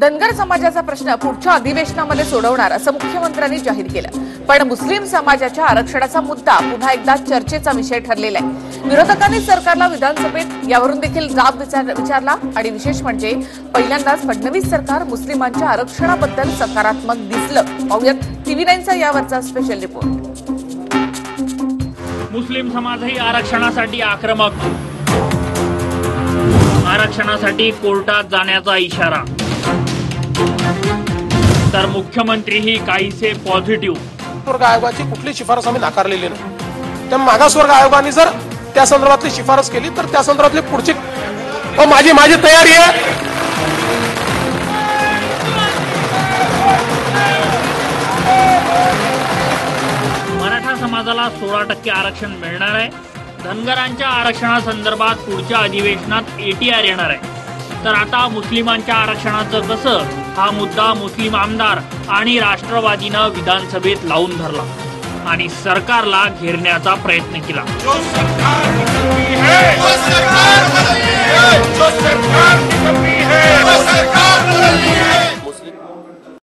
धनगर समाजाचा प्रश्न पुढच्या अधिवेशनामध्ये सोडवणार असं मुख्यमंत्र्यांनी जाहीर केलं. पण मुस्लिम समाजाच्या आरक्षणाचा मुद्दा पुन्हा एकदा चर्चेचा विषय ठरलेला आहे. विरोधकांनी सरकारला विधानसभेत यावरून देखील जाब विचार- विचारला आणि विशेष म्हणजे पहिल्यांदाच फडणवीस सरकार मुस्लिमांच्या आरक्षणाबद्दल सकारात्मक दिसलं. पाहुयात टीव्ही नाईनचा यावरचा स्पेशल रिपोर्ट मुस्लिम समाजही आरक्षणासाठी आक्रमक. आरक्षणासाठी कोर्टात जाण्याचा इशारा. तर मुख्यमंत्रीही काहीसे पॉझिटिव्ह मागासवर्ग आयोगाची कुठली शिफारस आम्ही नाकारलेली नाही. त्या मागासवर्ग आयोगाने जर त्या संदर्भातली शिफारस केली तर त्या संदर्भातली पुढची माझी माझी तयारी आहे. मराठा समाजाला सोळा टक्के आरक्षण मिळणार आहे. धनगरांच्या आरक्षणासंदर्भात पुढच्या अधिवेशनात एटीआर येणार आहे. तर आता मुस्लिमांच्या आरक्षणाचं कसं? हा मुद्दा मुस्लिम आमदार आणि राष्ट्रवादीनं विधानसभेत लावून धरला आणि सरकारला घेरण्याचा प्रयत्न केला.